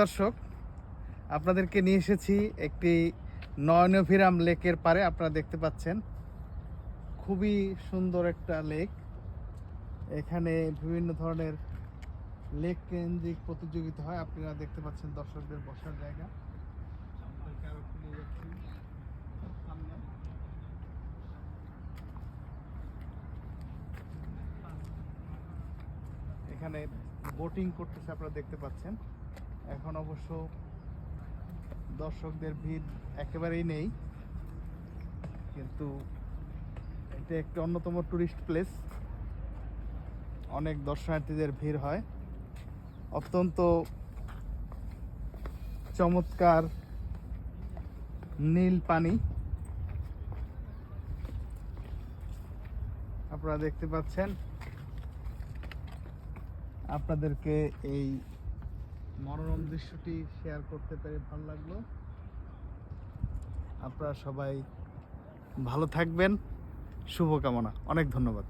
দর্শক, আপনাদেরকে নিয়ে এসেছি একটি নয়নভিরাম লেকের পারে আপনারা দেখতে পাচ্ছেন, খুবই সুন্দর একটা লেক। এখানে বিভিন্ন ধরনের লেক কেন্দ্রিক প্রতিযোগিতা হয়। আপনারা দেখতে পাচ্ছেন দর্শকদের বসার জায়গা। এখানে বোটিং করতেছে, আপনারা দেখতে পাচ্ছেন। এখন অবশ্য দর্শকদের ভিড় একেবারেই নেই, কিন্তু এটা একটি অন্যতম টুরিস্ট প্লেস অনেক দর্শনার্থীদের ভিড় হয়। অত্যন্ত চমৎকার নীল পানি। আপনারা দেখতে পাচ্ছেন। আপনাদেরকে এই মনোরম দৃশ্যটি শেয়ার করতে পেরে ভালো লাগল। আপনারা সবাই ভালো থাকবেন। শুভকামনা। অনেক ধন্যবাদ।